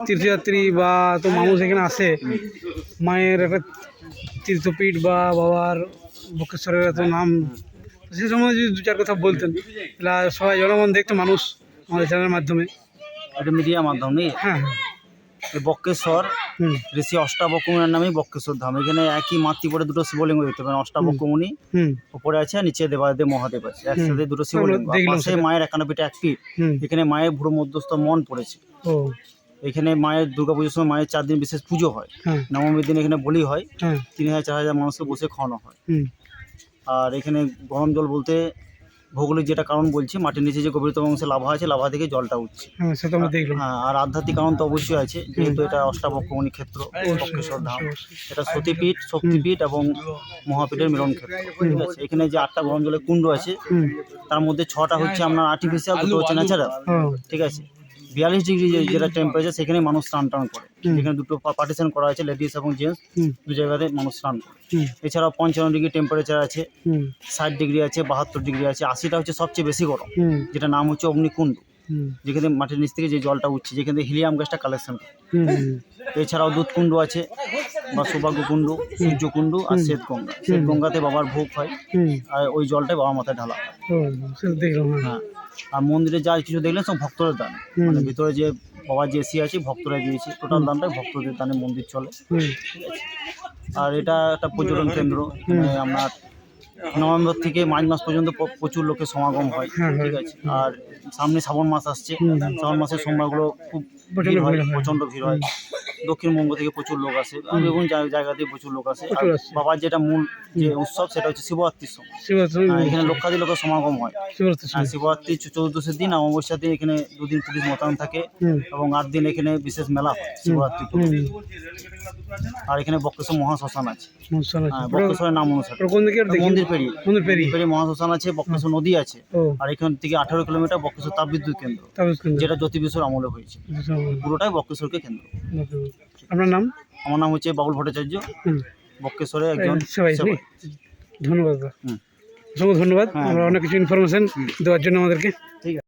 তীর্থযাত্রী বা তো মানুষ এখানে আসে মায়ের একটা তীর্থপীঠ বা বাবার বক্রেশ্বরের এত নাম সে সময় যদি দু চার কথা বলতেন তাহলে সবাই জনগণ দেখতো মানুষ আমাদের চ্যানেলের মাধ্যমে। এটা মিডিয়ার মাধ্যমে হ্যাঁ হ্যাঁ। এই বক্রেশ্বর ঋষি অষ্টাবক্রমণের নামেই বক্রেশ্বর ধাম। এখানে একই মাতৃপরে দুটো শিবলিঙ্গ দেখতে পাবেন অষ্টাবক্রমণী হুম উপরে আছে আর নিচে দেবাদেব মহাদেব আছে। একসাথে দুটো শিবলিঙ্গ পাশে। মায়ের একানব্বইটা এক পীঠ এখানে মায়ের ভ্রু মধ্যস্থ মন পড়েছে। এখানে মায়ের দুর্গাপুজোর সময় মায়ের চার দিন বিশেষ পুজো হয়। হ্যাঁ। নবমীর দিন এখানে বলি হয়। হ্যাঁ। তিন হাজার চার হাজার মানুষকে বসে খাওয়ানো হয়। আর এখানে গরম জল বলতে ভৌগোলিক যেটা কারণ বলছি মাটির নিচে যে গভীরতম অংশে লাভা আছে লাভা থেকে জলটা উঠছে। হ্যাঁ হ্যাঁ আর আধ্যাত্মিক কারণ তো অবশ্যই আছে যেহেতু এটা অষ্টাবক্রমণী ক্ষেত্র বক্রেশ্বর ধাম। এটা সতীপীঠ শক্তিপীঠ এবং মহাপীঠের মিলন ক্ষেত্র ঠিক আছে? এখানে যে আটটা গরম জলের কুণ্ড আছে তার মধ্যে ছটা হচ্ছে আপনার আর্টিফিশিয়াল দুটো হচ্ছে ন্যাচারাল ঠিক আছে? বিয়াল্লিশ ডিগ্রি যেটা টেম্পারেচার সেখানে মানুষ স্নান টান করে। যেখানে দুটো পার্টিশন করা আছে লেডিস এবং জেন্টস দু জায়গাতে মানুষ স্নান করে। এছাড়াও পঞ্চান্ন ডিগ্রি টেম্পারেচার আছে ষাট ডিগ্রি আছে বাহাত্তর ডিগ্রি আছে আশিটা হচ্ছে সবচেয়ে বেশি গরম যেটা নাম হচ্ছে অগ্নিকুণ্ড। যেখানে মাটির নিচ থেকে যে জলটা উঠছে যেখানে থেকে হিলিয়াম গ্যাসটা কালেকশন করে এছাড়াও দুধকুণ্ড আছে বা সৌভাগ্যকুণ্ড সূর্যকুণ্ড আর শ্বেতগঙ্গা শ্বেতগঙ্গাতে বাবার ভোগ হয় আর ওই জলটাই বাবার মাথায় ঢালা হয়। হ্যাঁ। হ্যাঁ। আর মন্দিরে যা কিছু দেখলেন সব ভক্তদের দান। মানে ভিতরে যে বাবার যে এসি আছে ভক্তরা দিয়েছে টোটাল দানটাই ভক্তদের দানে মন্দির চলে। ঠিক আছে? আর এটা একটা পর্যটন কেন্দ্র। এখানে আপনার নভেম্বর থেকে মার্চ মাস পর্যন্ত প্রচুর লোকের সমাগম হয়। হ্যাঁ, হ্যাঁ। ঠিক আছে? আর সামনে শ্রাবণ মাস আসছে। শ্রাবণ মাসের সোমবারগুলো খুব ভিড় হয় প্রচণ্ড ভিড় হয়। দক্ষিণবঙ্গ থেকে প্রচুর লোক আসে। বিভিন্ন জায়গা থেকে প্রচুর লোক আসে। বাবার যেটা মূল যে উৎসব সেটা হচ্ছে শিবরাত্রির সময় এখানে লক্ষাধিক লোকের সমাগম হয়। শিবরাত্রি আর শিবরাত্রি। চৌ- দিন আর অমাবস্যার দিন এখানে দুদিন পুলিশ মোতায়েন থাকে এবং আট দিন এখানে বিশেষ মেলা হয় শিবরাত্রি আর এখানে বক্রেশ্বর মহাশ্মশান আছে। হ্যাঁ, বক্রেশ্বরের নাম অনুসারে। মন্দির পেরিয়ে। মন্দির পেরিয়ে। মহাশ্মশান আছে বক্রেশ্বর নদী আছে। আর এখান থেকে আঠারো কিলোমিটার বক্রেশ্বর তাপবিদ্যুৎ কেন্দ্র? যেটা জ্যোতি বিশ্বর আমলে হয়েছে। পুরোটাই বক্রেশ্বরকে কেন্দ্র। আপনার নাম? আমার নাম হচ্ছে বাবুল ভট্টাচার্য। হুম বক্রেশ্বরে একজন সবাই সেবক। ধন্যবাদ দাদা হুম। অসংখ্য ধন্যবাদ হ্যাঁ, আমরা অনেক কিছু ইনফরমেশন দেওয়ার জন্য আমাদেরকে ঠিক আছে